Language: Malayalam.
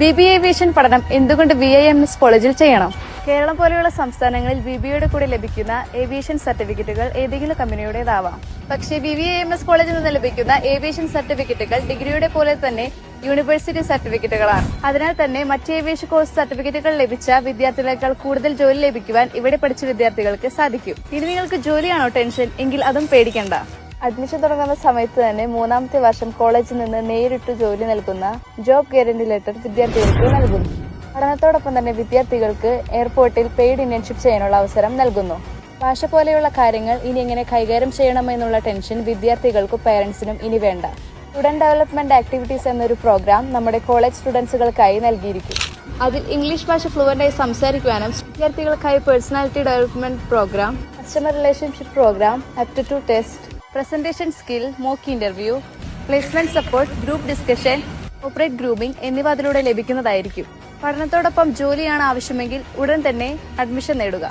ബി ബി ഏവിയേഷൻ പഠനം എന്തുകൊണ്ട് വി ഐ എം എസ് കോളേജിൽ ചെയ്യണം? കേരളം പോലെയുള്ള സംസ്ഥാനങ്ങളിൽ ബി ബിയുടെ കൂടെ ലഭിക്കുന്ന ഏവിയേഷൻ സർട്ടിഫിക്കറ്റുകൾ ഏതെങ്കിലും കമ്പനിയുടേതാവാം. പക്ഷേ ബി ബി എം എസ് കോളേജിൽ നിന്ന് ലഭിക്കുന്ന ഏവിയേഷൻ സർട്ടിഫിക്കറ്റുകൾ ഡിഗ്രിയുടെ പോലെ തന്നെ യൂണിവേഴ്സിറ്റി സർട്ടിഫിക്കറ്റുകളാണ്. അതിനാൽ തന്നെ മറ്റ് ഏവിയേഷൻ കോഴ്സ് സർട്ടിഫിക്കറ്റുകൾ ലഭിച്ച വിദ്യാർത്ഥികളെക്കാൾ കൂടുതൽ ജോലി ലഭിക്കുവാൻ ഇവിടെ പഠിച്ച വിദ്യാർത്ഥികൾക്ക് സാധിക്കും. ഇനി നിങ്ങൾക്ക് ജോലിയാണോ ടെൻഷൻ? എങ്കിൽ അതും പേടിക്കണ്ട. അഡ്മിഷൻ തുടങ്ങുന്ന സമയത്ത് തന്നെ മൂന്നാമത്തെ വർഷം കോളേജിൽ നിന്ന് നേരിട്ട് ജോലി നൽകുന്ന ജോബ് ഗ്യാരണ്ടി ലെറ്റർ വിദ്യാർത്ഥികൾക്ക് നൽകുന്നു പഠനത്തോടൊപ്പം തന്നെ വിദ്യാർത്ഥികൾക്ക് എയർപോർട്ടിൽ പെയ്ഡ് ഇന്റേൺഷിപ്പ് ചെയ്യാനുള്ള അവസരം നൽകുന്നു. ഭാഷ പോലെയുള്ള കാര്യങ്ങൾ ഇനി എങ്ങനെ കൈകാര്യം ചെയ്യണമെന്നുള്ള ടെൻഷൻ വിദ്യാർത്ഥികൾക്കും പേരൻസിനും ഇനി വേണ്ട. സ്റ്റുഡന്റ് ഡെവലപ്മെന്റ് ആക്ടിവിറ്റീസ് എന്നൊരു പ്രോഗ്രാം നമ്മുടെ കോളേജ് സ്റ്റുഡൻസുകൾക്കായി നൽകിയിരിക്കും. അതിൽ ഇംഗ്ലീഷ് ഭാഷ ഫ്ലുവന്റായി സംസാരിക്കുവാനും വിദ്യാർത്ഥികൾക്കായി personality development program customer relationship program aptitude test presentation skill mock interview placement support group discussion operate grooming എന്നിവ അതിലൂടെ ലഭിക്കുന്നതായിരിക്കും. പഠനത്തോടൊപ്പം ജോലിയാണ് ആവശ്യമെങ്കിൽ ഉടൻ തന്നെ അഡ്മിഷൻ നേടുക.